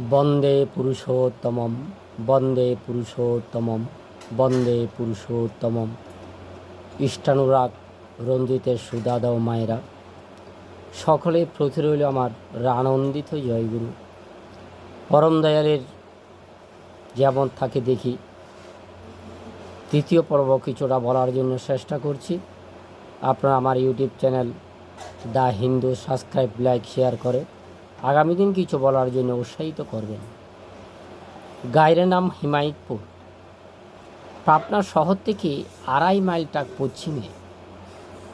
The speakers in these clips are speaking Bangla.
বন্দে পুরুষোত্তমম বন্দে পুরুষোত্তমম বন্দে পুরুষোত্তমম। ইষ্টানুরাগ রঞ্জিতের সুদাদাও মায়েরা। সকলে প্রতি রইল আমার আনন্দিত জয়গুরু। পরম দয়ালের যেমন থাকে দেখি। তৃতীয় পর্ব কিছুটা বলার জন্য চেষ্টা করছি। আপনারা আমার YouTube channel the Hindu subscribe, like, share করে আগামী দিন কিছু বলার জন্য উৎসাহিত করবেন। গায়ের নাম হিমায়তপুর। পাবনা শহর থেকে আড়াই মাইল টাক পশ্চিমে,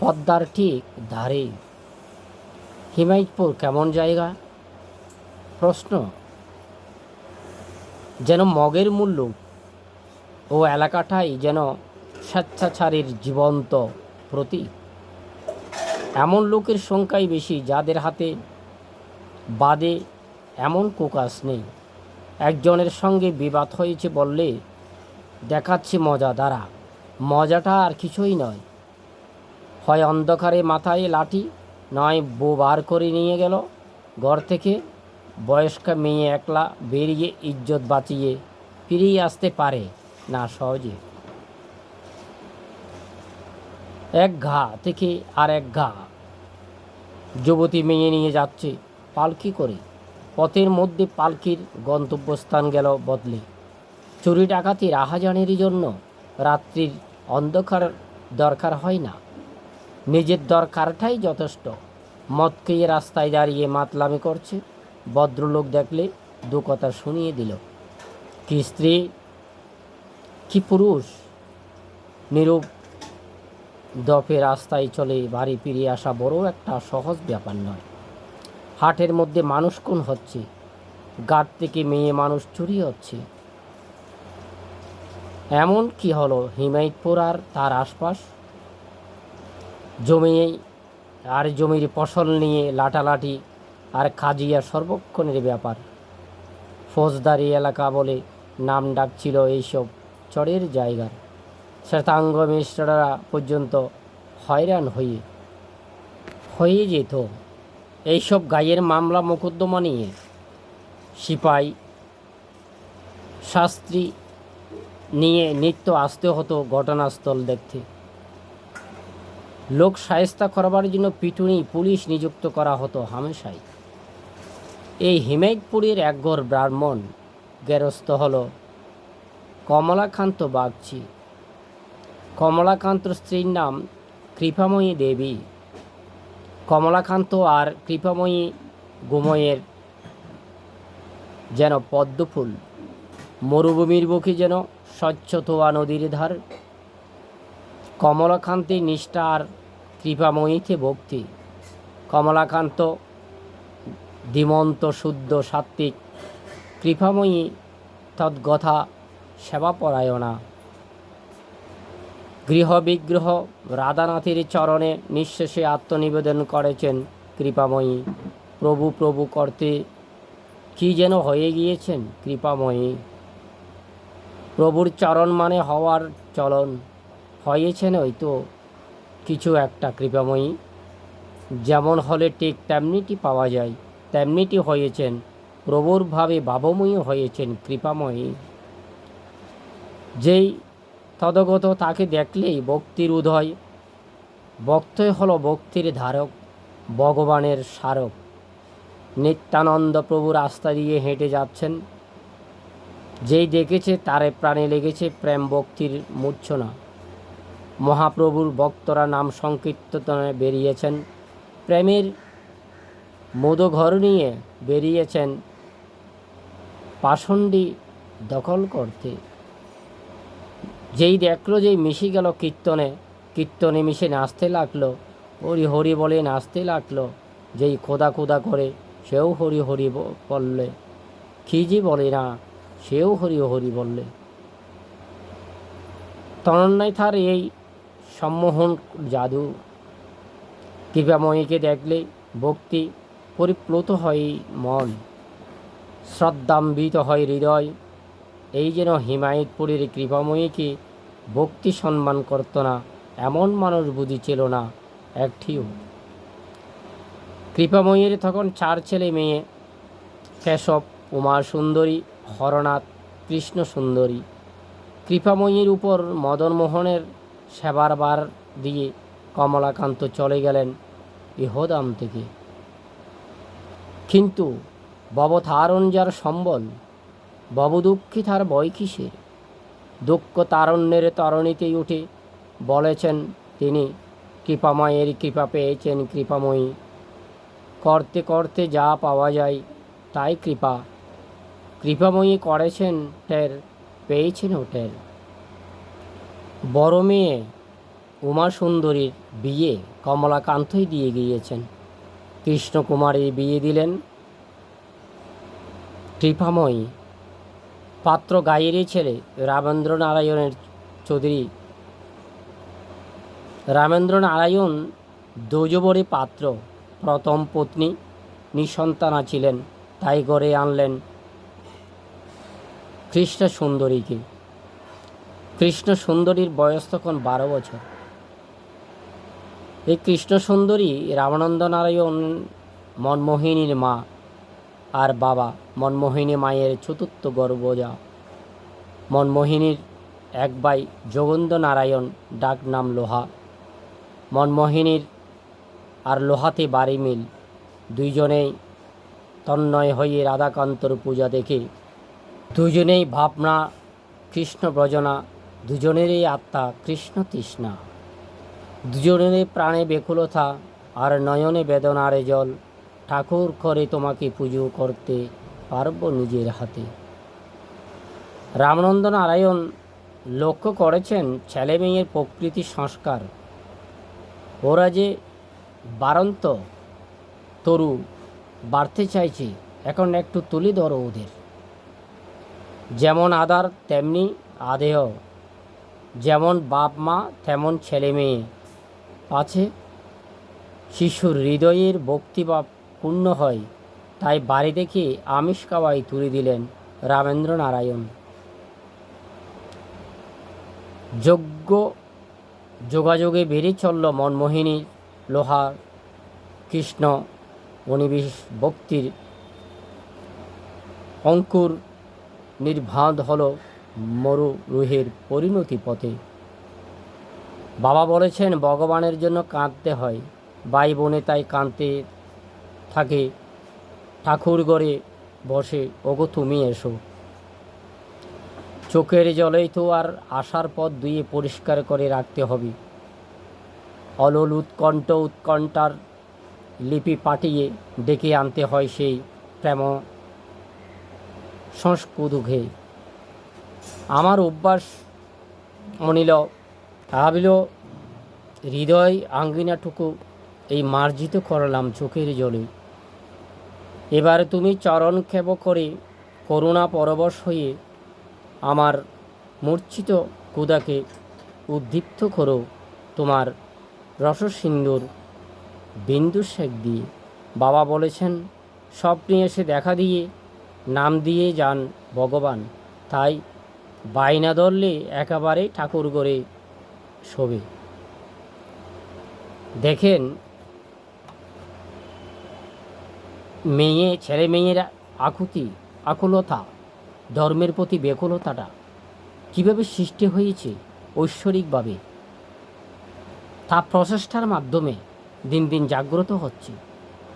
পদ্মার ঠিক ধারে হিমায়তপুর কেমন জায়গা? প্রশ্ন, যেন মগের মূল্য ও এলাকাটাই যেন স্বেচ্ছাচারীর জীবন্ত প্রতীক। এমন লোকের সংখ্যাই বেশি যাদের হাতে বাদে এমন কোকাস নেই। একজনের সঙ্গে বিবাদ হয়েছে বললে দেখাচ্ছে মজা দ্বারা। মজাটা আর কিছুই নয়। হয় অন্ধকারে মাথায় লাঠি, নয় বউ বার করে নিয়ে গেল ঘর থেকে। বয়স্কা মেয়ে একলা বেরিয়ে ইজ্জত বাঁচিয়ে ফিরিয়ে আসতে পারে না সহজে। এক ঘা থেকে আর এক ঘা। যুবতী মেয়ে নিয়ে যাচ্ছে। পালকি করে। পথের মধ্যে পালকির গন্তব্যস্থান গেল বদলে। চুরি ডাকাতি রাহাজানেরই জন্য রাত্রির অন্ধকার দরকার হয় না। নিজের দরকারটাই যথেষ্ট। মদ খেয়ে রাস্তায় দাঁড়িয়ে মাতলামি করছে। ভদ্রলোক দেখলে দু কথা শুনিয়ে দিল। কি স্ত্রী? কি পুরুষ? নিরূপ দফে রাস্তায় চলে বাড়ি ফিরে আসা বড় একটা সহজ ব্যাপার নয়। হাটের মধ্যে মানুষ কোন হচ্ছে? গাট থেকে মেয়ে মানুষ চুরি হচ্ছে। এমন কি হলো হিমায়তপুর আর তার আশপাশ? জমি আর জমির ফসল নিয়ে লাটালাটি আর কাজিয়া সর্বক্ষণের ব্যাপার। ফৌজদারি এলাকা বলে নাম ডাকছিল এইসব চরের জায়গার। শ্বেতাঙ্গ মিস্টাররা পর্যন্ত হয়রান হয়ে হয়ে যেত। এইসব গায়ের মামলা মোকদ্দমা নিয়ে সিপাই, শাস্ত্রী নিয়ে নিত্য আসতে হতো ঘটনাস্থল দেখতে। লোক সায়স্তা করবার জন্য পিটুনি পুলিশ নিযুক্ত করা হতো হামেশাই। এই হিমায়তপুরের একঘর ব্রাহ্মণ গেরস্ত হল কমলাকান্ত বাগচি। কমলাকান্তর স্ত্রীর নাম কৃপাময়ী দেবী। কমলাকান্ত আর কৃপাময়ী গোময়ের যেন পদ্মফুল। মরুভূমির বুকে যেন স্বচ্ছ তোয়া নদীর ধার। কমলাকান্তে নিষ্ঠা আর কৃপাময়ীতে ভক্তি। কমলাকান্ত দিমন্ত শুদ্ধ, সাত্ত্বিক। কৃপাময়ী তদ্গথা, সেবাপরায়ণা। গৃহবিগ্রহ রাধানাথের চরণে নিঃশেষে আত্মনিবেদন করেছেন কৃপাময়ী। প্রভু প্রভু করতে, কি যেন হয়ে গিয়েছেন কৃপাময়ী। প্রভুর চরণ মানে হওয়ার চলন। হয়েছেন ওই তো কিছু একটা কৃপাময়ী। যেমন হলে ঠিক তেমনিটি পাওয়া যায়, তেমনিটি হয়েছেন। প্রভুর ভাবে ভাবময়ী হয়েছেন কৃপাময়ী। যেই তদগত তাকে দেখলেই ভক্তির উদয়। ভক্তই হল ভক্তির ধারক, ভগবানের স্মারক। নিত্যানন্দ প্রভু রাস্তা দিয়ে হেঁটে যাচ্ছেন। যেই দেখেছে তারে প্রাণে লেগেছে প্রেম ভক্তির মূর্ছনা। মহাপ্রভুর ভক্তরা নাম সংকীর্তনে বেরিয়েছেন। প্রেমের মোদঘর নিয়ে বেরিয়েছেন। পাষণ্ডী দখল করতে। যেই দেখল, যেই মিশে গেল কীর্তনে কীর্তনে মিশে নাচতে লাগল, হরি হরি বলে নাচতে লাগল, যেই খোদা খোদা করে সেও হরি হরি বললে। খিজি বলে না, সেও হরি হরি বললে। তনন্যায় এই সম্মোহন জাদু। কৃপাময়ীকে দেখলে ভক্তি পরিপ্লুত হয় মন। শ্রদ্ধাম্বিত হয় হৃদয়। এই যেন হিমায়তপুরের কৃপাময়ীকে ভক্তি সম্মান করত না, এমন মানুষ বুঝি ছিল না একটিও। কৃপাময়ীর তখন চার ছেলে মেয়ে, কেশব উমা সুন্দরী হরনাথ কৃষ্ণ সুন্দরী কৃপাময়ীর উপর মদনমোহনের সেবার বার দিয়ে কমলাকান্ত চলে গেলেন ইহদাম থেকে। কিন্তু ববতারণ যার সম্বল ববদুঃখী তার বয় কিসের? দুঃখ তারণ্যের তরণীতেই উঠে বলেছেন তিনি, কৃপাময়ের কৃপা পেয়েছেন কৃপাময়ী। করতে করতে যা পাওয়া যায় তাই কৃপা। কৃপাময়ী করেছেন টের পেয়েছেন টের। বড় মেয়ে উমা সুন্দরীর বিয়ে কমলাকান্তই দিয়ে গিয়েছেন। কৃষ্ণকুমারী বিয়ে দিলেন কৃপাময়ী। পাত্র গায়েরই ছেলে রামেন্দ্র নারায়ণের চৌধুরী। রামেন্দ্র নারায়ণ দোজবরী পাত্র, প্রথম পত্নী, নিঃসন্তানা ছিলেন, তাই গড়ে আনলেন কৃষ্ণ সুন্দরীকে কৃষ্ণ সুন্দরীর বয়স তখন বারো বছর। এই কৃষ্ণ সুন্দরী রামানন্দ নারায়ণ মনমোহিনীর মা। আর বাবা, মনমোহিনী মায়ের চতুর্থ গর্ভজা। মনমোহিনীর এক ভাই যোগেন্দ্র নারায়ণ ডাক নাম লোহা। মনমোহিনীর আর লোহাতে বাড়ি মিল। দুইজনেই তন্ময় হয়ে রাধাকান্তর পূজা দেখে। দুজনেই ভাবনা, কৃষ্ণ ব্রজনা, দুজনেরই আত্মা কৃষ্ণ তৃষ্ণা। দুজনেরই প্রাণে বেকুলতা আর নয়নে বেদনারে জল। ঠাকুর করে তোমাকে পুজো করতে পারব নিজের হাতে। রামানন্দ নারায়ণ লক্ষ্য করেছেন ছেলে মেয়ের প্রকৃতি সংস্কার। ওরা যে বারন্ত তরু বাড়তে চাইছে, এখন একটু তুলে ধরো ওদের। যেমন আদার, তেমনি আদেহ। যেমন বাপ মা, তেমন ছেলে মেয়ে। আছে শিশুর হৃদয়ের ভক্তিভাব পূর্ণ হয়। তাই বাড়ি দেখে আমিষ খাওয়াই তুলে দিলেন রামেন্দ্র নারায়ণ যোগ্য যোগাযোগে বেড়ে চলল মনমোহিনী, লোহা, কৃষ্ণ, অনিবিশ ভক্তির অঙ্কুর। নির্বাধ হল মরু রুহের পরিণতি পথে। বাবা বলেছেন, ভগবানের জন্য কাঁদতে হয়। ভাই বোনে তাই কাঁদতে থাকে। ঠাকুর গড়ে বসে, ওগো তুমি এসো। চোখের জলেই তো আর আসার পথ দুয়ে পরিষ্কার করে রাখতে হবে। অলল উৎকণ্ঠ উৎকণ্ঠার লিপি পাঠিয়ে ডেকে আনতে হয় সেই প্রেম সংস্কুদুঘে। আমার অভ্যাস মনিল, ভাবিল, হৃদয় আঙ্গিনাটুকু এই মার্জিত করলাম চোখের জলে। এবার তুমি চরণ ক্ষেপ করে, করুণা পরবশ হয়ে আমার মূর্ছিত কুদাকে উদ্দীপ্ত করো। তোমার রসসিন্দুর বিন্দু শেখ দিয়ে। বাবা বলেছেন, স্বপ্নে এসে দেখা দিয়ে, নাম দিয়ে যান ভগবান। তাই বাইনা ধরলে একেবারে ঠাকুর করে শোবে। দেখেন মেয়ে, ছেলে মেয়ের আকুতি, আকুলতা, ধর্মের প্রতি বেকুলতাটা কীভাবে সৃষ্টি হয়েছে ঐশ্বরিকভাবে? তা প্রচেষ্টার মাধ্যমে দিন দিন জাগ্রত হচ্ছে।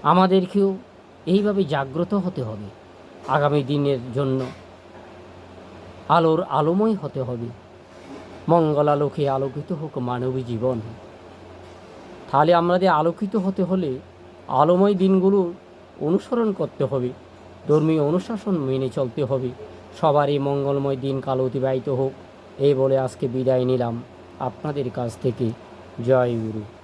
আমাদেরকেও এইভাবে জাগ্রত হতে হবে। আগামী দিনের জন্য আলোর আলোময় হতে হবে। মঙ্গলালোকে আলোকিত হোক মানবী জীবন। তাহলে আমাদের আলোকিত হতে হলে আলোময় দিনগুলো অনুসরণ করতে হবে। ধর্মীয় অনুশাসন মেনে চলতে হবে। সবারই মঙ্গলময় দিন কাল অতিবাহিত হোক। এই বলে আজকে বিদায় নিলাম। আপনাদের কাছ থেকে জয় গুরু।